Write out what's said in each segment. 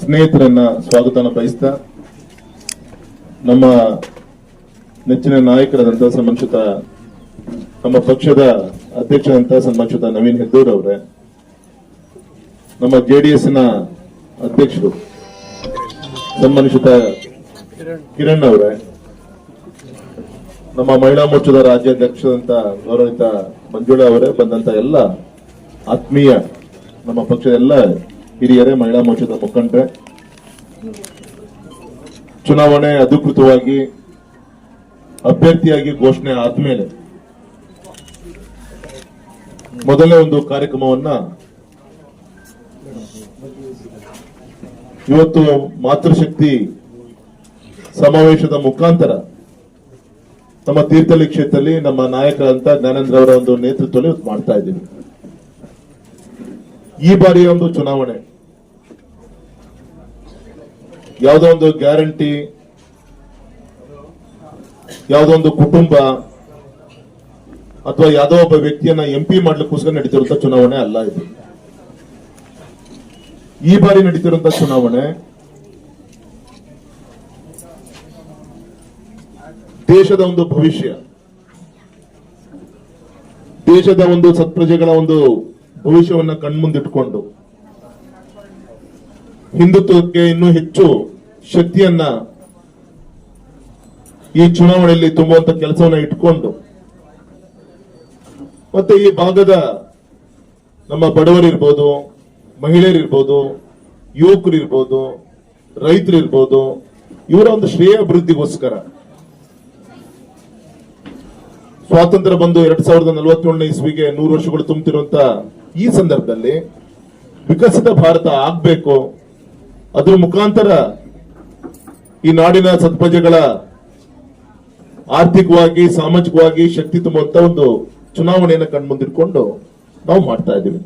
ಸ್ನೇಹಿತರನ್ನ ಸ್ವಾಗತನ ಬಯಸ್ತಾ ನಮ್ಮ ನೆಚ್ಚಿನ ನಾಯಕರಾದಂತಹ ಸನ್ಮಾನಿತ ನಮ್ಮ ಪಕ್ಷದ ಅಧ್ಯಕ್ಷರಂತ ಸನ್ಮಾನಿತ ನವೀನ್ ಹೆದ್ದೂರ್ ಅವರೇ, ನಮ್ಮ ಜೆಡಿಎಸ್ನ ಅಧ್ಯಕ್ಷರು ಸನ್ಮಾನಿತ ಕಿರಣ್ ಅವರೇ, ನಮ್ಮ ಮಹಿಳಾ ಮೋರ್ಚಾದ ರಾಜ್ಯಾಧ್ಯಕ್ಷರಂತ ಗೌರವಿತ ಮಂಜುಳಾ ಅವರೇ ಬಂದಂತ ಎಲ್ಲ ಆತ್ಮೀಯ ನಮ್ಮ ಪಕ್ಷದ ಎಲ್ಲ ಹಿರಿಯರೇ, ಮಹಿಳಾ ಮೋರ್ಚಾದ ಮುಖಂಡರೇ, ಚುನಾವಣೆ ಅಧಿಕೃತವಾಗಿ ಅಭ್ಯರ್ಥಿಯಾಗಿ ಘೋಷಣೆ ಆದ್ಮೇಲೆ ಮೊದಲನೇ ಒಂದು ಕಾರ್ಯಕ್ರಮವನ್ನ ಇವತ್ತು ಮಾತೃಶಕ್ತಿ ಸಮಾವೇಶದ ಮುಖಾಂತರ ನಮ್ಮ ತೀರ್ಥಹಳ್ಳಿ ಕ್ಷೇತ್ರದಲ್ಲಿ ನಮ್ಮ ನಾಯಕರಂತ ಜ್ಞಾನೇಂದ್ರ ಅವರ ಒಂದು ನೇತೃತ್ವದಲ್ಲಿ ಮಾಡ್ತಾ ಇದ್ದೀವಿ. ಈ ಬಾರಿಯ ಒಂದು ಚುನಾವಣೆ ಯಾವುದೋ ಒಂದು ಗ್ಯಾರಂಟಿ? ಯಾವುದೋ ಒಂದು ಕುಟುಂಬ? ಅಥವಾ ಯಾವುದೋ ಒಬ್ಬ ವ್ಯಕ್ತಿಯನ್ನ ಎಂಪಿ ಮಾಡ್ಲಿಕ್ಕೋಸ್ಕರ ನಡೀತಿರುವಂತ ಚುನಾವಣೆ ಅಲ್ಲ ಇದು. ಈ ಬಾರಿ ನಡೀತಿರುವಂತ ಚುನಾವಣೆ ದೇಶದ ಒಂದು ಭವಿಷ್ಯ. ದೇಶದ ಒಂದು ಸತ್ಪ್ರಜೆಗಳ ಒಂದು ಭವಿಷ್ಯವನ್ನ ಕಣ್ಮುಂದಿಟ್ಕೊಂಡು. ಹಿಂದುತ್ವಕ್ಕೆ ಇನ್ನೂ ಹೆಚ್ಚು ಶಕ್ತಿಯನ್ನ ಈ ಚುನಾವಣೆಯಲ್ಲಿ ತುಂಬುವಂತ ಕೆಲಸವನ್ನ ಇಟ್ಕೊಂಡು, ಮತ್ತೆ ಈ ಭಾಗದ ನಮ್ಮ ಬಡವರಿರ್ಬೋದು ಮಹಿಳೆಯರಿರ್ಬೋದು ಯುವಕರಿರ್ಬೋದು ರೈತರಿರ್ಬೋದು ಇವರ ಒಂದು ಶ್ರೇಯ ಅಭಿವೃದ್ಧಿಗೋಸ್ಕರ. ಸ್ವಾತಂತ್ರ್ಯ ಬಂದು ಎರಡ್ ಸಾವಿರದ ನಲವತ್ತೇಳನೇ ಇಸ್ವಿಗೆ ನೂರು ವರ್ಷಗಳು ತುಂಬುತ್ತಿರುವಂತ ಈ ಸಂದರ್ಭದಲ್ಲಿ ವಿಕಸಿತ ಭಾರತ ಆಗ್ಬೇಕು, ಅದ್ರ ಮುಖಾಂತರ ಈ ನಾಡಿನ ಸತ್ಪ್ರಜೆಗಳ ಆರ್ಥಿಕವಾಗಿ, ಸಾಮಾಜಿಕವಾಗಿ ಶಕ್ತಿ ತುಂಬುವಂತ ಒಂದು ಚುನಾವಣೆಯನ್ನು ಕಣ್ಮುಂದಿಟ್ಕೊಂಡು ನಾವು ಮಾಡ್ತಾ ಇದ್ದೀವಿ.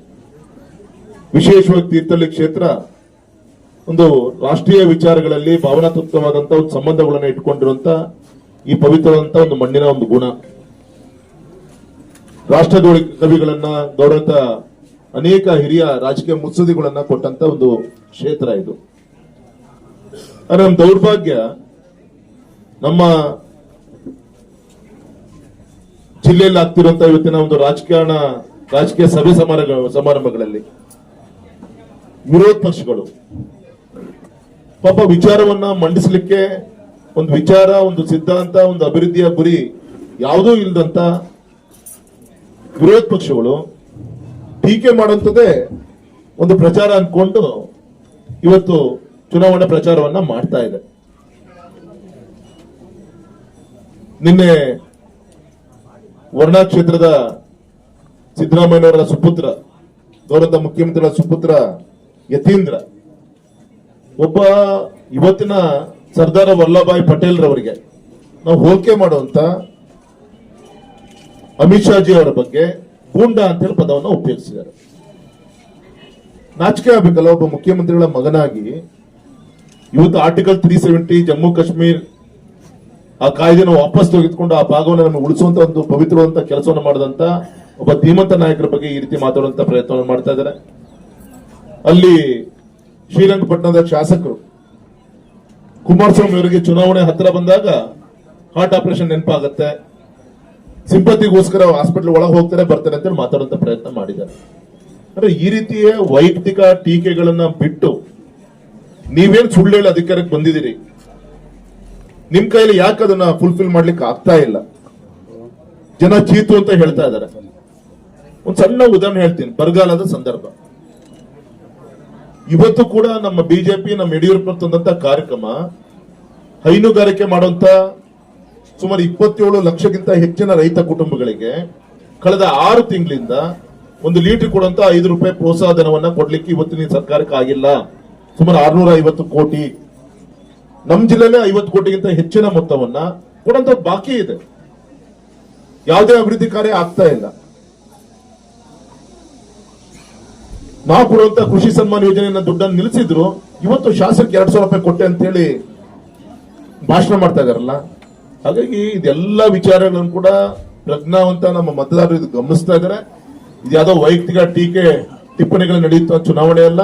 ವಿಶೇಷವಾಗಿ ತೀರ್ಥಹಳ್ಳಿ ಕ್ಷೇತ್ರ ಒಂದು ರಾಷ್ಟ್ರೀಯ ವಿಚಾರಗಳಲ್ಲಿ ಭಾವನಾತ್ಮಕವಾದಂತ ಒಂದು ಸಂಬಂಧಗಳನ್ನು ಇಟ್ಕೊಂಡಿರುವಂತ ಈ ಪವಿತ್ರವಾದಂತ ಒಂದು ಮಣ್ಣಿನ ಒಂದು ಗುಣ. ರಾಷ್ಟ್ರದೋಳಿ ಕವಿಗಳನ್ನ ಗೌರವಂತ ಅನೇಕ ಹಿರಿಯ ರಾಜಕೀಯ ಮುತ್ಸದಿಗಳನ್ನ ಕೊಟ್ಟಂತ ಒಂದು ಕ್ಷೇತ್ರ ಇದು. ನಮ್ಮ ದೌರ್ಭಾಗ್ಯ ನಮ್ಮ ಜಿಲ್ಲೆಯಲ್ಲಿ ಆಗ್ತಿರುವಂತ ಇವತ್ತಿನ ಒಂದು ರಾಜಕಾರಣ ರಾಜಕೀಯ ಸಭೆ ಸಮಾರಂಭ, ಸಮಾರಂಭಗಳಲ್ಲಿ ವಿರೋಧ ಪಕ್ಷಗಳು ಪಾಪ ವಿಚಾರವನ್ನ ಮಂಡಿಸಲಿಕ್ಕೆ ಒಂದು ವಿಚಾರ, ಒಂದು ಸಿದ್ಧಾಂತ, ಒಂದು ಅಭಿವೃದ್ಧಿಯ ಗುರಿ ಯಾವುದೂ ಇಲ್ಲದಂತ ವಿರೋಧ ಪಕ್ಷಗಳು ಟೀಕೆ ಮಾಡುವಂಥದ್ದೇ ಒಂದು ಪ್ರಚಾರ ಅನ್ಕೊಂಡು ಇವತ್ತು ಚುನಾವಣಾ ಪ್ರಚಾರವನ್ನ ಮಾಡ್ತಾ ಇದೆ. ನಿನ್ನೆ ವರ್ಣಾ ಕ್ಷೇತ್ರದ ಸಿದ್ದರಾಮಯ್ಯನವರ ಸುಪುತ್ರ ಗೌರವ ಮುಖ್ಯಮಂತ್ರಿಗಳ ಸುಪುತ್ರ ಯತೀಂದ್ರ, ಒಬ್ಬ ಇವತ್ತಿನ ಸರ್ದಾರ್ ವಲ್ಲಭಾಯ್ ಪಟೇಲ್ ರವರಿಗೆ ನಾವು ಹೋಲಿಕೆ ಮಾಡುವಂತ ಅಮಿತ್ ಶಾ ಜಿ ಅವರ ಬಗ್ಗೆ ಗೂಂಡ ಅಂತ ಹೇಳಿ ಪದವನ್ನು ಉಪಯೋಗಿಸಿದ್ದಾರೆ. ನಾಚಿಕೆ ಆಗ್ಬೇಕಲ್ಲ, ಒಬ್ಬ ಮುಖ್ಯಮಂತ್ರಿಗಳ ಮಗನಾಗಿ ಇವತ್ತು article three seventy Jammu Kashmir ಆ ಕಾಯ್ದೆನ ವಾಪಸ್ ತೆಗೆದುಕೊಂಡು ಆ ಭಾಗವನ್ನು ನಮಗೆ ಉಳಿಸುವಂತ ಒಂದು ಪವಿತ್ರವಂತ ಕೆಲಸವನ್ನು ಮಾಡಿದಂತ ಒಬ್ಬ ಧೀಮಂತ ನಾಯಕರ ಬಗ್ಗೆ ಈ ರೀತಿ ಮಾತಾಡುವಂತ ಪ್ರಯತ್ನವನ್ನು ಮಾಡ್ತಾ ಇದ್ದಾರೆ. ಅಲ್ಲಿ ಶ್ರೀರಂಗಪಟ್ಟಣದ ಶಾಸಕರು ಕುಮಾರಸ್ವಾಮಿ ಅವರಿಗೆ ಚುನಾವಣೆ ಹತ್ತಿರ ಬಂದಾಗ ಹಾರ್ಟ್ ಆಪರೇಷನ್ ನೆನಪಾಗತ್ತೆ. ಸಿಂಪತಿಗೋಸ್ಕರ ಹಾಸ್ಪಿಟಲ್ ಒಳಗೆ ಹೋಗ್ತಾರೆ, ಬರ್ತಾರೆ ಅಂತ ಮಾತಾಡುವಂತ ಪ್ರಯತ್ನ ಮಾಡಿದ್ದಾರೆ. ಅಂದ್ರೆ ಈ ರೀತಿಯ ವೈಯಕ್ತಿಕ ಟೀಕೆಗಳನ್ನ ಬಿಟ್ಟು ನೀವೇನ್ ಸುಳ್ಳು ಹೇಳಿ ಅಧಿಕಾರಕ್ಕೆ ಬಂದಿದ್ದೀರಿ? ನಿಮ್ ಕೈಯಲ್ಲಿ ಯಾಕೆ ಅದನ್ನ ಫುಲ್ಫಿಲ್ ಮಾಡ್ಲಿಕ್ಕೆ ಆಗ್ತಾ ಇಲ್ಲ? ಜನ ಚೀತು ಅಂತ ಹೇಳ್ತಾ ಇದ್ದಾರೆ. ಒಂದ್ ಸಣ್ಣ ಉದಾಹರಣೆ ಹೇಳ್ತೀನಿ, ಬರಗಾಲದ ಸಂದರ್ಭ. ಇವತ್ತು ಕೂಡ ನಮ್ಮ ಬಿಜೆಪಿ, ನಮ್ಮ ಯಡಿಯೂರಪ್ಪ ತಂದಂತ ಕಾರ್ಯಕ್ರಮ, ಹೈನುಗಾರಿಕೆ ಮಾಡುವಂತ ಸುಮಾರು ಇಪ್ಪತ್ತೇಳು ಲಕ್ಷಕ್ಕಿಂತ ಹೆಚ್ಚಿನ ರೈತ ಕುಟುಂಬಗಳಿಗೆ ಕಳೆದ ಆರು ತಿಂಗಳಿಂದ ಒಂದು ಲೀಟರ್ ಕೊಡುವಂತ ಐದು ರೂಪಾಯಿ ಪ್ರೋತ್ಸಾಹ ಧನವನ್ನ ಕೊಡ್ಲಿಕ್ಕೆ ಇವತ್ತಿನ ಸರ್ಕಾರಕ್ಕೆ ಆಗಿಲ್ಲ. ಸುಮಾರು ಆರ್ನೂರ ಐವತ್ತು ಕೋಟಿ. ನಮ್ಮ ಜಿಲ್ಲೆಲೆ ಐವತ್ತು ಕೋಟಿಗಿಂತ ಹೆಚ್ಚಿನ ಮೊತ್ತವನ್ನ ಕೊಡಂತ ಬಾಕಿ ಇದೆ. ಯಾವುದೇ ಅಭಿವೃದ್ಧಿ ಕಾರ್ಯ ಆಗ್ತಾ ಇಲ್ಲ. ನಾವು ಕೊಡುವಂತ ಕೃಷಿ ಸನ್ಮಾನ ಯೋಜನೆಯನ್ನ ದುಡ್ಡನ್ನು ನಿಲ್ಲಿಸಿದ್ರು ಇವತ್ತು ಶಾಸಕ ಎರಡ್ ಸಾವಿರ ರೂಪಾಯಿ ಕೊಟ್ಟೆ ಅಂತ ಹೇಳಿ ಭಾಷಣ ಮಾಡ್ತಾ ಇದಾರಲ್ಲ. ಹಾಗಾಗಿ ಇದೆಲ್ಲ ವಿಚಾರಗಳನ್ನು ಕೂಡ ಪ್ರಜ್ಞಾವಂತ ನಮ್ಮ ಮತದಾರರು ಇದು ಗಮನಿಸ್ತಾ ಇದ್ದಾರೆ ಇದು ಯಾವುದೋ ವೈಯಕ್ತಿಕ ಟೀಕೆ ಟಿಪ್ಪಣಿಗಳು ನಡೆಯುತ್ತ ಚುನಾವಣೆ ಅಲ್ಲ.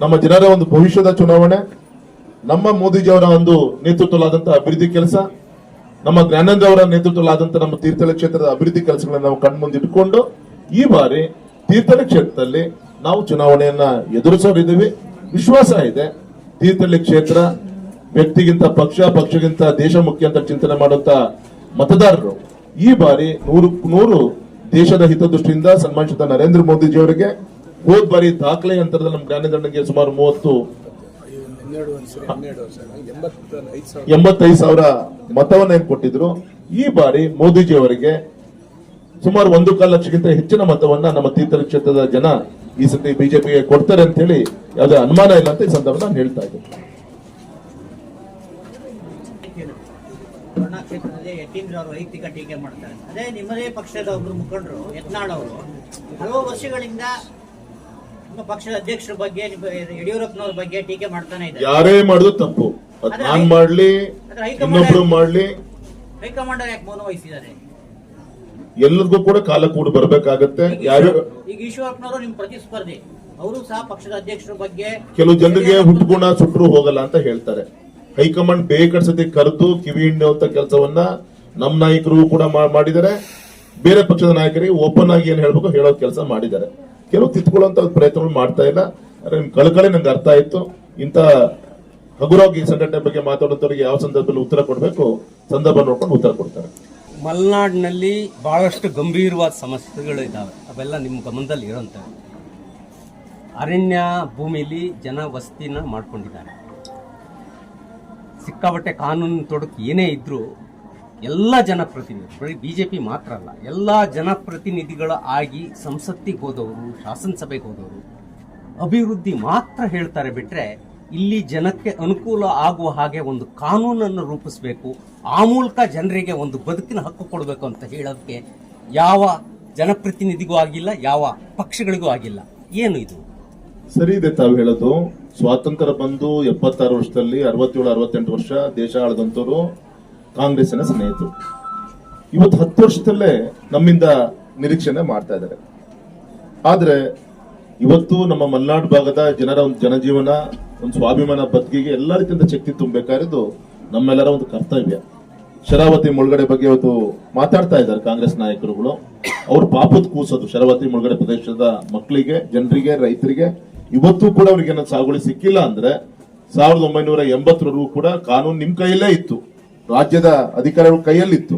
ನಮ್ಮ ಜನರ ಒಂದು ಭವಿಷ್ಯದ ಚುನಾವಣೆ, ನಮ್ಮ ಮೋದಿಜಿಯವರ ಒಂದು ನೇತೃತ್ವದಲ್ಲಾದಂತಹ ಅಭಿವೃದ್ಧಿ ಕೆಲಸ, ನಮ್ಮ ಜ್ಞಾನಂದ ಅವರ ನೇತೃತ್ವದಲ್ಲಾದಂತಹ ನಮ್ಮ ತೀರ್ಥಹಳ್ಳಿ ಕ್ಷೇತ್ರದ ಅಭಿವೃದ್ಧಿ ಕೆಲಸಗಳನ್ನು ನಾವು ಕಣ್ಮುಂದಿಟ್ಟುಕೊಂಡು ಈ ಬಾರಿ ತೀರ್ಥಹಳ್ಳಿ ಕ್ಷೇತ್ರದಲ್ಲಿ ನಾವು ಚುನಾವಣೆಯನ್ನ ಎದುರಿಸೋರಿದ್ದೀವಿ. ವಿಶ್ವಾಸ ಇದೆ. ತೀರ್ಥಹಳ್ಳಿ ಕ್ಷೇತ್ರ ವ್ಯಕ್ತಿಗಿಂತ ಪಕ್ಷ ಪಕ್ಷಗಿಂತ ದೇಶ ಮುಖ್ಯ ಅಂತ ಚಿಂತನೆ ಮಾಡುವಂತ ಮತದಾರರು, ಈ ಬಾರಿ ನೂರು ನೂರು ದೇಶದ ಹಿತದೃಷ್ಟಿಯಿಂದ ಸನ್ಮಾನಿಸಿದ ನರೇಂದ್ರ ಮೋದಿಜಿ ಅವರಿಗೆ ಹೋದ್ ಬಾರಿ ದಾಖಲೆ ಅಂತರದಲ್ಲಿ ನಮ್ಮ ಜ್ಞಾನದಂಡಕ್ಕೆ ಸುಮಾರು ಮೂವತ್ತು ಎಂಬತ್ತೈದು ಸಾವಿರ. ಮತವನ್ನ ಏನ್ ಕೊಟ್ಟಿದ್ರು? ಈ ಬಾರಿ ಮೋದಿಜಿ ಅವರಿಗೆ ಸುಮಾರು ಒಂದು ಕಾಲ ಲಕ್ಷಕ್ಕಿಂತ ಹೆಚ್ಚಿನ ಮತವನ್ನ ನಮ್ಮ ತೀರ್ಥ ಕ್ಷೇತ್ರದ ಜನ ಈ ಸತಿ ಬಿಜೆಪಿಗೆ ಕೊಡ್ತಾರೆ ಅಂತ ಹೇಳಿ ಯಾವುದೇ ಅನುಮಾನ ಇಲ್ಲ ಅಂತ ಈ ಸಂದರ್ಭ ನಾನು ಹೇಳ್ತಾ ಇದ್ದೀನಿ. ಕೊರೋನಾ ಕ್ಷೇತ್ರದಲ್ಲಿ ಯತೀಂದ್ರ ಅವರು ವೈಯಕ್ತಿಕ ಟೀಕೆ ಮಾಡ್ತಾರೆ. ಅದೇ ನಿಮ್ಮದೇ ಪಕ್ಷದ ಒಬ್ರು ಮುಖಂಡರು ಯತ್ನಾಳ್ ಅವರು ಹಲವು ವರ್ಷಗಳಿಂದ ನಿಮ್ಮ ಪಕ್ಷದ ಅಧ್ಯಕ್ಷರ ಬಗ್ಗೆ ಯಡಿಯೂರಪ್ಪನವ್ರ ಬಗ್ಗೆ ಟೀಕೆ ಮಾಡ್ತಾನೆ ಯಾರೇ ಮಾಡುದು ತಪ್ಪು. ಅದ್ ನಾನ್ ಮಾಡ್ಲಿ ಇನ್ನೊಬ್ರು ಮಾಡ್ಲಿ. ಹೈಕಮಾಂಡ್ ಯಾಕೆ ಮೌನ ವಹಿಸಿದ್ದಾರೆ? ಎಲ್ಲರಿಗೂ ಕೂಡ ಕಾಲ ಕೂಡ ಬರ್ಬೇಕಾಗತ್ತೆ. ಯಾರು ಈಗ ಈಶ್ವರಪ್ಪನವರು ನಿಮ್ ಪ್ರತಿಸ್ಪರ್ಧಿ. ಅವರು ಸಹ ಪಕ್ಷದ ಅಧ್ಯಕ್ಷರ ಬಗ್ಗೆ ಕೆಲವು ಜನರಿಗೆ ಹುಟ್ಟುಗುಣ ಸುಟ್ಟರು ಹೋಗಲ್ಲ ಅಂತ ಹೇಳ್ತಾರೆ. ಹೈಕಮಾಂಡ್ ಬೇಕಡ್ಸತಿ ಕರೆದು ಕಿವಿ ಹಿಂಡುವಂತ ಕೆಲಸವನ್ನ ನಮ್ಮ ನಾಯಕರು ಕೂಡ ಮಾಡಿದರೆ ಮಾಡಿದ್ದಾರೆ. ಬೇರೆ ಪಕ್ಷದ ನಾಯಕರಿಗೆ ಓಪನ್ ಆಗಿ ಏನ್ ಹೇಳ್ಬೇಕು ಹೇಳೋ ಕೆಲಸ ಮಾಡಿದ್ದಾರೆ. ಕೆಲವು ತಿತ್ಕೊಳ್ಳುವಂತ ಪ್ರಯತ್ನಗಳು ಮಾಡ್ತಾ ಇಲ್ಲ. ಕಳಕಳಿ ನಂಗೆ ಅರ್ಥ ಆಯ್ತು. ಇಂತ ಹಗುರವಾಗಿ ಸಂಘಟನೆ ಬಗ್ಗೆ ಮಾತಾಡುತ್ತವರಿಗೆ ಯಾವ ಸಂದರ್ಭದಲ್ಲಿ ಉತ್ತರ ಕೊಡಬೇಕು? ಸಂದರ್ಭ ನೋಡ್ಕೊಂಡು ಉತ್ತರ ಕೊಡ್ತಾರೆ. ಮಲೆನಾಡಿನಲ್ಲಿ ಬಹಳಷ್ಟು ಗಂಭೀರವಾದ ಸಮಸ್ಯೆಗಳು ಇದ್ದಾವೆ ಅವೆಲ್ಲ ನಿಮ್ಮ ಗಮನದಲ್ಲಿ ಇರೋಂಥವು ಅರಣ್ಯ ಭೂಮಿಲಿ ಜನ ವಸತಿನ ಮಾಡ್ಕೊಂಡಿದ್ದಾರೆ. ಸಿಕ್ಕಾಪಟ್ಟೆ ಕಾನೂನು ತೊಡಕು ಏನೇ ಇದ್ರೂ ಎಲ್ಲ ಜನಪ್ರತಿನಿಧಿ ಬಿ ಜೆ ಪಿ ಮಾತ್ರ ಅಲ್ಲ, ಎಲ್ಲ ಜನಪ್ರತಿನಿಧಿಗಳ ಆಗಿ ಸಂಸತ್ತಿಗೆ ಹೋದವರು, ಶಾಸನಸಭೆಗೆ ಹೋದವರು, ಅಭಿವೃದ್ಧಿ ಮಾತ್ರ ಹೇಳ್ತಾರೆ ಬಿಟ್ಟರೆ ಇಲ್ಲಿ ಜನಕ್ಕೆ ಅನುಕೂಲ ಆಗುವ ಹಾಗೆ ಒಂದು ಕಾನೂನನ್ನು ರೂಪಿಸಬೇಕು, ಆ ಮೂಲಕ ಜನರಿಗೆ ಒಂದು ಬದುಕಿನ ಹಕ್ಕು ಕೊಡಬೇಕು ಅಂತ ಹೇಳೋದಕ್ಕೆ ಯಾವ ಜನಪ್ರತಿನಿಧಿಗೂ ಆಗಿಲ್ಲ, ಯಾವ ಪಕ್ಷಗಳಿಗೂ ಆಗಿಲ್ಲ. ಏನು ಇದು? ಸರಿ, ಇದೆ ತಾವು ಹೇಳೋದು. ಸ್ವಾತಂತ್ರ್ಯ ಬಂದು ಎಪ್ಪತ್ತಾರು ವರ್ಷದಲ್ಲಿ, ಅರವತ್ತೇಳು, ಅರವತ್ತೆಂಟು ವರ್ಷ ದೇಶ ಆಳದಂತವರು ಕಾಂಗ್ರೆಸ್ಸಿನ ಸ್ನೇಹಿತರು. ಇವತ್ತು ಹತ್ತು ವರ್ಷದಲ್ಲೇ ನಮ್ಮಿಂದ ನಿರೀಕ್ಷಣೆ ಮಾಡ್ತಾ ಇದ್ದಾರೆ. ಆದ್ರೆ ಇವತ್ತು ನಮ್ಮ ಮಲೆನಾಡು ಭಾಗದ ಜನರ ಒಂದು ಜನಜೀವನ, ಒಂದು ಸ್ವಾಭಿಮಾನ ಬದುಕಿಗೆ ಎಲ್ಲರಿಗಿಂತ ಶಕ್ತಿ ತುಂಬಬೇಕಾಗಿದ್ದು ನಮ್ಮೆಲ್ಲರ ಒಂದು ಕರ್ತವ್ಯ. ಶರಾವತಿ ಮುಳುಗಡೆ ಬಗ್ಗೆ ಇವತ್ತು ಮಾತಾಡ್ತಾ ಇದ್ದಾರೆ ಕಾಂಗ್ರೆಸ್ ನಾಯಕರುಗಳು. ಅವ್ರ ಪಾಪದ ಕೂಸೋದು ಶರಾವತಿ ಮುಳುಗಡೆ ಪ್ರದೇಶದ ಮಕ್ಕಳಿಗೆ, ಜನರಿಗೆ, ರೈತರಿಗೆ. ಇವತ್ತು ಕೂಡ ಅವ್ರಿಗೆ ಏನಾದ್ರು ಸಾಗುವಳಿ ಸಿಕ್ಕಿಲ್ಲ ಅಂದ್ರೆ ಸಾವಿರದ ಒಂಬೈನೂರ ಎಂಬತ್ತರವರೆಗೂ ಕೂಡ ಕಾನೂನು ನಿಮ್ ಕೈಯಲ್ಲೇ ಇತ್ತು. ರಾಜ್ಯದ ಅಧಿಕಾರಿಗಳ ಕೈಯಲ್ಲಿತ್ತು.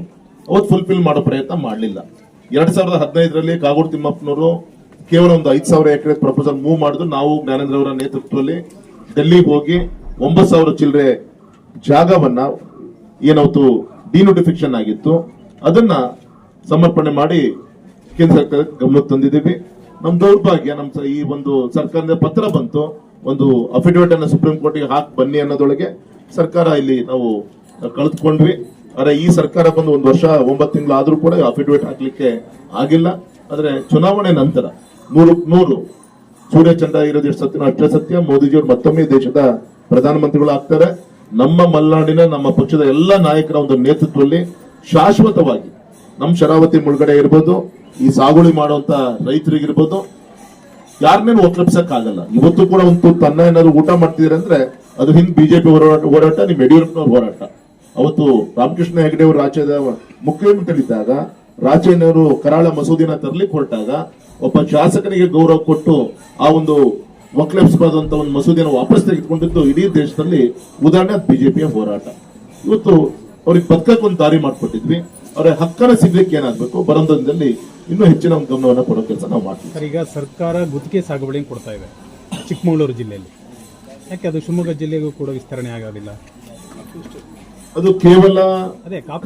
ಅವತ್ತು ಫುಲ್ಫಿಲ್ ಮಾಡೋ ಪ್ರಯತ್ನ ಮಾಡಲಿಲ್ಲ. ಎರಡ್ ಸಾವಿರದ ಹದಿನೈದರಲ್ಲಿ ಕಾಗೋಡು ತಿಮ್ಮಪ್ಪನವರು ಕೇವಲ ಒಂದು ಐದು ಸಾವಿರ ಎಕರೆ ಪ್ರಪೋಸಲ್ ಮೂವ್ ಮಾಡಿದ್ರು. ನಾವು ಜ್ಞಾನೇಂದ್ರ ಅವರ ನೇತೃತ್ವದಲ್ಲಿ ಡೆಲ್ಲಿಗೆ ಹೋಗಿ ಒಂಬತ್ತು ಸಾವಿರ ಚಿಲ್ಲರೆ ಜಾಗವನ್ನ ಏನವತ್ತು ಡಿನೋಟಿಫಿಕೇಶನ್ ಆಗಿತ್ತು. ಅದನ್ನ ಸಮರ್ಪಣೆ ಮಾಡಿ ಕೇಂದ್ರ ಸರ್ಕಾರ ಗಮನ ತಂದಿದ್ದೀವಿ. ನಮ್ಮ ದೌರ್ಭಾಗ್ಯ ನಮ್ಮ ಈ ಒಂದು ಸರ್ಕಾರದ ಪತ್ರ ಬಂತು. ಒಂದು ಅಫಿಡವಿಟ್ ಅನ್ನ ಸುಪ್ರೀಂ ಕೋರ್ಟ್ಗೆ ಹಾಕಿ ಬನ್ನಿ ಅನ್ನೋದೊಳಗೆ ಸರ್ಕಾರ ಇಲ್ಲಿ ನಾವು ಕಳೆದುಕೊಂಡ್ವಿ ಆದ್ರೆ ಈ ಸರ್ಕಾರ ಬಂದು ಒಂದು ವರ್ಷ, ಒಂಬತ್ತು ಆದ್ರೂ ಕೂಡ ಅಫಿಡವಿಟ್ ಹಾಕ್ಲಿಕ್ಕೆ ಆಗಿಲ್ಲ. ಆದ್ರೆ ಚುನಾವಣೆ ನಂತರ ನೂರು ನೂರು ಸೂರ್ಯಚಂದ್ರ ಇರೋದು ಎಷ್ಟು ಸತ್ಯ, ಅಷ್ಟೇ ಸತ್ಯ. ಮೋದಿಜಿಯವರು ಮತ್ತೊಮ್ಮೆ ದೇಶದ ಪ್ರಧಾನಮಂತ್ರಿಗಳು ಆಗ್ತಾರೆ. ನಮ್ಮ ಮಲ್ನಾಡಿನ, ನಮ್ಮ ಪಕ್ಷದ ಎಲ್ಲ ನಾಯಕರ ಒಂದು ನೇತೃತ್ವದಲ್ಲಿ ಶಾಶ್ವತವಾಗಿ ನಮ್ಮ ಶರಾವತಿ ಮುಳುಗಡೆ ಇರ್ಬೋದು, ಈ ಸಾಗುವಳಿ ಮಾಡುವಂತ ರೈತರಿಗಿರ್ಬೋದು. ಯಾರನ್ನೇನು ಆಗಲ್ಲ ಇವತ್ತು ಕೂಡ ಒಂದು ತನ್ನ ಏನಾದ್ರು ಊಟ ಮಾಡ್ತಿದ್ರೆ ಅಂದ್ರೆ ಅದು ಹಿಂದ್ ಬಿಜೆಪಿ ಹೋರಾಟ ಹೋರಾಟ, ನಿಮ್ ಯಡಿಯೂರಪ್ಪನವ್ರ ಹೋರಾಟ. ಅವತ್ತು ರಾಮಕೃಷ್ಣ ಹೆಗಡೆ ಅವರು ರಾಜ್ಯದ ಮುಖ್ಯಮಂತ್ರಿಗಳಿದ್ದಾಗ ರಾಜೇನವರು ಕರಾಳ ಮಸೂದಿನ ತರಲಿಕ್ಕೆ ಹೊರಟಾಗ, ಒಬ್ಬ ಶಾಸಕನಿಗೆ ಗೌರವ ಕೊಟ್ಟು ಆ ಒಂದು ವಕ್ಲಪ್ಸ್ಬಾದಂತ ಒಂದು ಮಸೂದಿನ ವಾಪಸ್ ತೆಗೆದುಕೊಂಡಿದ್ದು ಇಡೀ ದೇಶದಲ್ಲಿ ಉದಾಹರಣೆ ಬಿಜೆಪಿಯ ಹೋರಾಟ. ಇವತ್ತು ಅವ್ರಿಗೆ ಬದುಕಕ್ಕೆ ಒಂದು ದಾರಿ ಮಾಡಿಕೊಟ್ಟಿದ್ವಿ. ಅವರ ಹಕ್ಕನ ಸಿಗ್ಲಿಕ್ಕೆ ಏನಾಗ್ಬೇಕು? ಬರೋದಲ್ಲಿ ಇನ್ನೂ ಹೆಚ್ಚಿನ ಒಂದು ಗಮನವನ್ನು ಕೊಡೋ ಕೆಲಸ ನಾವು ಮಾಡ್ತೀವಿ. ಈಗ ಸರ್ಕಾರ ಗುತ್ತಿಗೆ ಸಾಗುವಳಿ ಕೊಡ್ತಾ ಇದೆ ಚಿಕ್ಕಮಗಳೂರು ಜಿಲ್ಲೆಯಲ್ಲಿ. ಯಾಕೆ ಅದು ಶಿವಮೊಗ್ಗ ಜಿಲ್ಲೆಗೂ ಕೂಡ ವಿಸ್ತರಣೆ ಆಗೋದಿಲ್ಲ? ಅದು ಕೇವಲ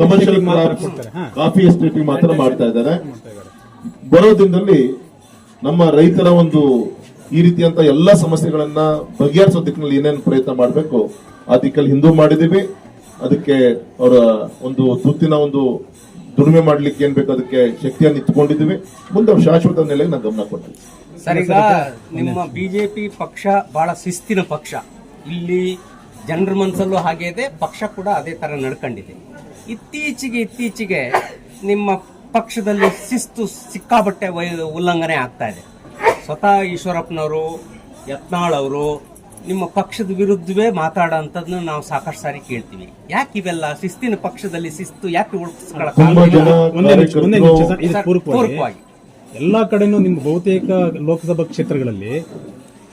ಕಮರ್ಷಿಯಲ್ ಮಾತ್ರ ಕೊಡ್ತಾರೆ ಕಾಫಿ ಎಸ್ಟೇಟ್ ಮಾತ್ರ ಮಾಡ್ತಾ ಇದ್ದಾರೆ. ಬರೋ ದಿನದಲ್ಲಿ ನಮ್ಮ ರೈತರ ಒಂದು ಈ ರೀತಿಯಂತ ಎಲ್ಲಾ ಸಮಸ್ಯೆಗಳನ್ನ ಬಗೆಹರಿಸೋ ದಿಕ್ಕಿನಲ್ಲಿ ಏನೇನು ಪ್ರಯತ್ನ ಮಾಡಬೇಕು ಆ ದಿಕ್ಕಲ್ಲಿ ಹಿಂದೂ ಮಾಡಿದೀವಿ ಅದಕ್ಕೆ ಅವರ ಒಂದು ತುತ್ತಿನ ಒಂದು ದುಡಿಮೆ ಮಾಡ್ಲಿಕ್ಕೆ ಏನ್ ಬೇಕು ಅದಕ್ಕೆ ಶಕ್ತಿಯನ್ನು ಇಟ್ಕೊಂಡಿದ್ದೀವಿ ಮುಂದೆ ಅವ್ರ ಶಾಶ್ವತ ನೆಲೆಗೆ ನಾನು ಗಮನ ಕೊಡ್ತೀವಿ. ಸರ್ ಈಗ ನಿಮ್ಮ ಬಿಜೆಪಿ ಪಕ್ಷ ಬಹಳ ಶಿಸ್ತಿನ ಪಕ್ಷ. ಇಲ್ಲಿ ಜನರ ಮನಸ್ಸಲ್ಲೂ ಹಾಗೆ ಇದೆ ಪಕ್ಷ ಕೂಡ ಅದೇ ತರ ನಡ್ಕೊಂಡಿದೆ. ಇತ್ತೀಚೆಗೆ ಇತ್ತೀಚೆಗೆ ನಿಮ್ಮ ಪಕ್ಷದಲ್ಲಿ ಶಿಸ್ತು ಸಿಕ್ಕಾಬಟ್ಟೆ ವೈ- ಉಲ್ಲಂಘನೆ ಆಗ್ತಾ ಇದೆ. ಸ್ವತಃ ಈಶ್ವರಪ್ಪನವರು ಯತ್ನಾಳ್ ಅವರು ನಿಮ್ಮ ಪಕ್ಷದ ವಿರುದ್ಧವೇ ಮಾತಾಡೋಂಥದ್ದನ್ನ ನಾವು ಸಾಕಷ್ಟು ಸಾರಿ ಕೇಳ್ತೀವಿ. ಯಾಕೆ ಇವೆಲ್ಲ ಶಿಸ್ತಿನ ಪಕ್ಷದಲ್ಲಿ ಶಿಸ್ತು ಯಾಕೆ ಉಳಿಸ್ಕೊಳಕ್ ತುಂಬಾ ಜನ ಒಂದೇ ನಿಮಿಷ ಒಂದೇ ನಿಮಿಷ ಸರ್ ಇದು ಸರ್, ಪೂರಕವಾಗಿ. ಎಲ್ಲಾ ಕಡೆನೂ ನಿಮ್ಮ ಬಹುತೇಕ ಲೋಕಸಭಾ ಕ್ಷೇತ್ರಗಳಲ್ಲಿ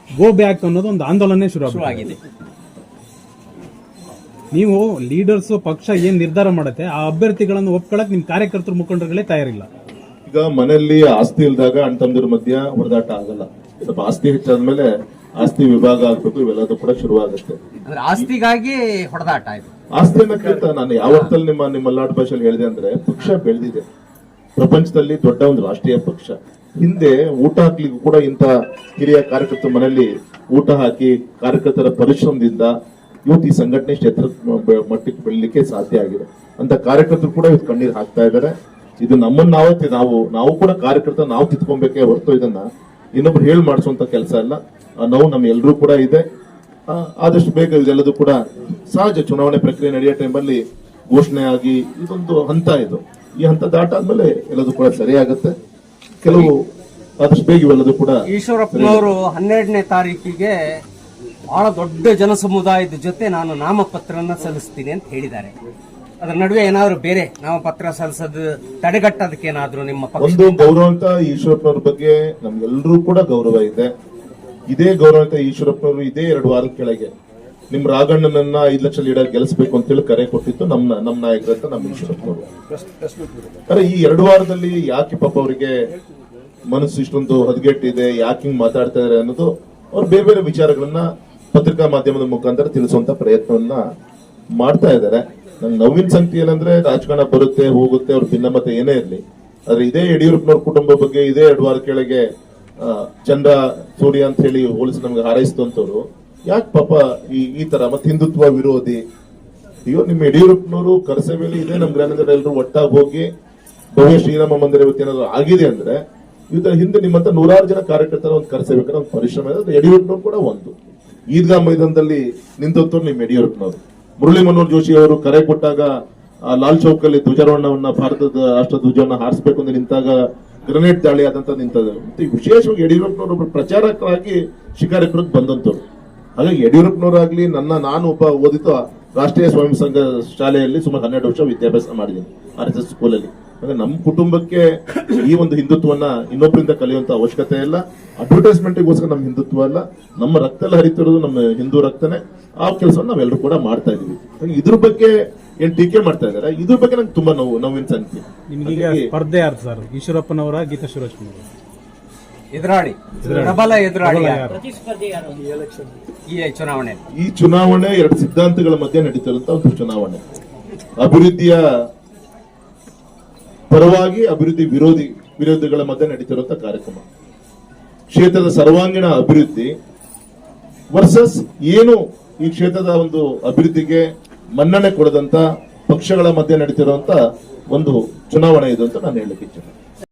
ಗೋ ಬ್ಯಾಕ್ ಅನ್ನೋದು ಒಂದು ಆಂದೋಲನೆ ಶುರು ಆಗಿದೆ ನೀವು ಲೀಡರ್ಸ್ ಪಕ್ಷ ಏನ್ ನಿರ್ಧಾರ ಮಾಡುತ್ತೆ? ಆ ಅಭ್ಯರ್ಥಿಗಳನ್ನು ಒಪ್ಕೊಳಕ್ ನಿಮ್ ಕಾರ್ಯಕರ್ತರು ಮುಖಂಡರುಗಳೇ ತಯಾರಿಲ್ಲ. ಈಗ ಮನೆಯಲ್ಲಿ ಆಸ್ತಿ ಇಲ್ದಾಗ ಅಣ್ಣ ತಮ್ಮದಿರ ಮಧ್ಯ ಹೊಡೆದಾಟ ಆಗಲ್ಲ. ಸ್ವಲ್ಪ ಆಸ್ತಿ ಹೆಚ್ಚಾದ್ಮೇಲೆ ಆಸ್ತಿ ವಿಭಾಗ ಆಗ್ಬೇಕು ಇವೆಲ್ಲದೂ ಕೂಡ ಶುರುವಾಗುತ್ತೆ. ಅಂದ್ರೆ ಆಸ್ತಿಗಾಗಿ ಹೊಡೆದಾಟ ಇದು ಆಸ್ತಿಯನ್ನ ಕೇಳ್ತಾ ನಾನು ಯಾವತ್ತಲ್ಲಿ ನಿಮ್ಮ ನಿಮ್ಮ ಲಾಡ್ ಭಾಷೆಯಲ್ಲಿ ಹೇಳಿದೆ ಅಂದ್ರೆ ಪಕ್ಷ ಬೆಳೆದಿದೆ. ಪ್ರಪಂಚದಲ್ಲಿ ದೊಡ್ಡ ಒಂದು ರಾಷ್ಟ್ರೀಯ ಪಕ್ಷ. ಹಿಂದೆ ಊಟ ಹಾಕ್ಲಿಕ್ಕೂ ಕೂಡ ಇಂತಹ ಹಿರಿಯ ಕಾರ್ಯಕರ್ತರ ಮನೆಯಲ್ಲಿ ಊಟ ಹಾಕಿ ಕಾರ್ಯಕರ್ತರ ಪರಿಶ್ರಮದಿಂದ ಇವತ್ತು ಈ ಸಂಘಟನೆ ಕ್ಷೇತ್ರ ಮಟ್ಟಕ್ಕೆ ಬೆಳಲಿಕ್ಕೆ ಸಾಧ್ಯ ಆಗಿದೆ. ಅಂತ ಕಾರ್ಯಕರ್ತರು ಕೂಡ ಇವತ್ತು ಕಣ್ಣೀರು ಹಾಕ್ತಾ ಇದ್ದಾರೆ. ಇದು ನಮ್ಮನ್ನ ನಾವತ್ತೆ ನಾವು ನಾವು ಕೂಡ ಕಾರ್ಯಕರ್ತ ನಾವು ತಿತ್ಕೊಬೇಕೇ ಹೊರತು ಇದನ್ನ ಇನ್ನೊಬ್ರು ಹೇಳಿ ಮಾಡಿಸುವಂತ ಕೆಲಸ ಅಲ್ಲ. ನೋವು ನಮ್ಮ ಎಲ್ಲರೂ ಕೂಡ ಇದೆ. ಆದಷ್ಟು ಬೇಗ ಇದೆಲ್ಲದೂ ಕೂಡ ಸಹಜ ಚುನಾವಣೆ ಪ್ರಕ್ರಿಯೆ ನಡೆಯೋ ಟೈಮಲ್ಲಿ ಘೋಷಣೆ ಆಗಿ ಇದೊಂದು ಹಂತ ಇದು. ಈ ಹಂತ ದಾಟಾದ್ಮೇಲೆ ಎಲ್ಲದೂ ಕೂಡ ಸರಿಯಾಗುತ್ತೆ. ಕೆಲವು ಆದಷ್ಟು ಬೇಗ ಇವೆಲ್ಲದೂ ಕೂಡ ಈಶ್ವರಪ್ಪನವರು ಹನ್ನೆರಡನೇ ತಾರೀಕಿಗೆ ಬಹಳ ದೊಡ್ಡ ಜನಸಮುದಾಯದ ಜೊತೆ ನಾನು ನಾಮಪತ್ರನ ಸಲ್ಲಿಸ್ತೀನಿ ಅಂತ ಹೇಳಿದ್ದಾರೆ. ಅದರ ನಡುವೆ ಏನಾದ್ರು ಬೇರೆ ನಾಮಪತ್ರ ಸಲ್ಲಿಸೋದು ತಡೆಗಟ್ಟೋದಕ್ಕೆ ಏನಾದ್ರು ನಿಮ್ಮ ಒಂದು ಗೌರವಂತ ಈಶ್ವರಪ್ಪನವ್ರ ಬಗ್ಗೆ ನಮ್ಗೆಲ್ಲರೂ ಕೂಡ ಗೌರವ ಇದೆ. ಇದೇ ಗೌರವಂತ ಈಶ್ವರಪ್ಪನವರು ಇದೇ ಎರಡು ವಾರದ ಕೆಳಗೆ ನಿಮ್ ರಾಘಣ್ಣನನ್ನ ಐದು ಲಕ್ಷ ಲೀಡರ್ ಗೆಲ್ಲಿಸಬೇಕು ಅಂತೇಳಿ ಕರೆ ಕೊಟ್ಟಿತ್ತು ನಮ್ಮ ನಮ್ಮ ನಾಯಕರಂತ ನಮ್ಮ ಈಶ್ವರಪ್ಪನವರು. ಅರೆ ಈ ಎರಡು ವಾರದಲ್ಲಿ ಯಾಕೆ ಪಾಪ ಅವರಿಗೆ ಮನಸ್ಸು ಇಷ್ಟೊಂದು ಹದಗೆಟ್ಟಿದೆ, ಯಾಕೆ ಹಿಂಗ್ ಮಾತಾಡ್ತಾ ಇದಾರೆ ಅನ್ನೋದು ಅವ್ರು ಬೇರೆ ಬೇರೆ ವಿಚಾರಗಳನ್ನ ಪತ್ರಿಕಾ ಮಾಧ್ಯಮದ ಮುಖಾಂತರ ತಿಳಿಸುವಂತ ಪ್ರಯತ್ನವನ್ನ ಮಾಡ್ತಾ ಇದ್ದಾರೆ. ನಂಗೆ ನೋವಿನ ಸಂಗತಿ ಏನಂದ್ರೆ ರಾಜಕಾರಣ ಬರುತ್ತೆ, ಹೋಗುತ್ತೆ, ಅವ್ರ ಭಿನ್ನಮತ ಏನೇ ಇರಲಿ. ಆದ್ರೆ ಇದೇ ಯಡಿಯೂರಪ್ಪನವ್ರ ಕುಟುಂಬ ಬಗ್ಗೆ, ಇದೇ ಎಡವಾರ ವಾರ ಕೆಳಗೆ ಚಂದ್ರ ಸೂರ್ಯ ಅಂತ ಹೇಳಿ ಹೋಲಿಸಿ ನಮ್ಗೆ ಹಾರೈಸಿದಂತವ್ರು ಯಾಕೆ ಪಾಪ ಈ ಈ ತರ ಮತ್ತೆ ಹಿಂದುತ್ವ ವಿರೋಧಿ? ಅಯ್ಯೋ, ನಿಮ್ಮ ಯಡಿಯೂರಪ್ಪನವರು ಮೇಲೆ ಇದೆ ನಮ್ ಗ್ರಾಮದ ಎಲ್ಲರೂ ಒಟ್ಟಾಗಿ ಹೋಗಿ ಭವ್ಯ ಶ್ರೀರಾಮ ಮಂದಿರ ಇವತ್ತೇನಾದ್ರು ಆಗಿದೆ ಅಂದ್ರೆ ಇದರ ಹಿಂದೆ ನಿಮ್ಮಂತ ನೂರಾರು ಜನ ಕಾರ್ಯಕರ್ತರ ಒಂದು ಕರೆಸಬೇಕಾದ್ರೆ ಒಂದು ಪರಿಶ್ರಮ ಇದೆ. ಕೂಡ ಒಂದು. ಈದ್ಗಾ ಮೈದಾನದಲ್ಲಿ ನಿಂತವ್ರು ನಿಮ್ಮ ಯಡಿಯೂರಪ್ಪನವರು. ಮುರಳಿ ಮನೋಹರ್ ಜೋಶಿ ಅವರು ಕರೆ ಕೊಟ್ಟಾಗ ಲಾಲ್ ಚೌಕ್ ಅಲ್ಲಿ ಧ್ವಜಾರೋಹಣವನ್ನ ಭಾರತದ ರಾಷ್ಟ್ರ ಧ್ವಜವನ್ನ ಹಾರಿಸಬೇಕು ಅಂತ ನಿಂತಾಗ ಗ್ರನೇಡ್ ದಾಳಿ ಆದಂತ ನಿಂತದ್ದು ಮತ್ತೆ ವಿಶೇಷವಾಗಿ ಯಡಿಯೂರಪ್ಪನವರು ಪ್ರಚಾರಕರಾಗಿ ಶಿಕಾರಿಪುರಕ್ಕೆ ಬಂದಂತವ್ರು. ಹಾಗಾಗಿ ಯಡಿಯೂರಪ್ಪನವರಾಗ್ಲಿ ನನ್ನ ನಾನು ಒಬ್ಬ ಓದಿತ ರಾಷ್ಟ್ರೀಯ ಸ್ವಯಂ ಸಂಘ ಶಾಲೆಯಲ್ಲಿ ಸುಮಾರು ಹನ್ನೆರಡು ವರ್ಷ ವಿದ್ಯಾಭ್ಯಾಸ ಮಾಡಿದ್ದೀನಿ, ಆರ್ ಎಸ್ ಎಸ್ ಸ್ಕೂಲಲ್ಲಿ. ಹಾಗೆ ನಮ್ಮ ಕುಟುಂಬಕ್ಕೆ ಈ ಒಂದು ಹಿಂದುತ್ವವನ್ನ ಇನ್ನೊಬ್ಬರಿಂದ ಕಲಿಯುವಂತ ಅವಶ್ಯಕತೆ ಇಲ್ಲ. ಅಡ್ವರ್ಟೈಸ್ಮೆಂಟ್ಗೋಸ್ಕರ ನಮ್ಮ ಹಿಂದುತ್ವ ಅಲ್ಲ. ನಮ್ಮ ರಕ್ತದಲ್ಲಿ ಹರಿತಿರೋದು ನಮ್ಮ ಹಿಂದೂ ರಕ್ತನೇ. ಆ ಕೆಲಸವನ್ನು ನಾವೆಲ್ಲರೂ ಕೂಡ ಮಾಡ್ತಾ ಇದೀವಿ. ಇದ್ರ ಬಗ್ಗೆ ಏನ್ ಟೀಕೆ ಮಾಡ್ತಾ ಇದಾರೆ? ಇದ್ರ ಬಗ್ಗೆ ನಂಗೆ ತುಂಬಾ ನೋವು ನೋವಿನ ಸಂಖ್ಯೆ. ನಿಮ್ಗೆ ಸ್ಪರ್ಧೆ ಯಾರು ಸರ್ ಈಶ್ವರಪ್ಪನವರ ಗೀತಾ ಶಿವರಾಜ್ಕುಮಾರ್ ಎದುರಾಳಿ. ಪ್ರಬಲ ಎದುರಾಳಿ ಪ್ರತಿಸ್ಪರ್ಧಿ ಯಾರು? ಈ ಚುನಾವಣೆ. ಈ ಚುನಾವಣೆ ಎರಡು ಸಿದ್ಧಾಂತಗಳ ಮಧ್ಯೆ ನಡೀತಿರುವಂತ ಒಂದು ಚುನಾವಣೆ. ಅಭಿವೃದ್ಧಿಯ ಪರವಾಗಿ ಅಭಿವೃದ್ಧಿ ವಿರೋಧಿ ವಿರೋಧಿಗಳ ಮಧ್ಯೆ ನಡೀತಿರುವಂತಹ ಕಾರ್ಯಕ್ರಮ. ಕ್ಷೇತ್ರದ ಸರ್ವಾಂಗೀಣ ಅಭಿವೃದ್ಧಿ ವರ್ಸಸ್ ಏನು ಈ ಕ್ಷೇತ್ರದ ಒಂದು ಅಭಿವೃದ್ಧಿಗೆ ಮನ್ನಣೆ ಕೊಡದಂತ ಪಕ್ಷಗಳ ಮಧ್ಯೆ ನಡೀತಿರುವಂತ ಒಂದು ಚುನಾವಣೆ ಇದು ಅಂತ ನಾನು ಹೇಳಲಿಕ್ಕೆ ಇಚ್ಛೆ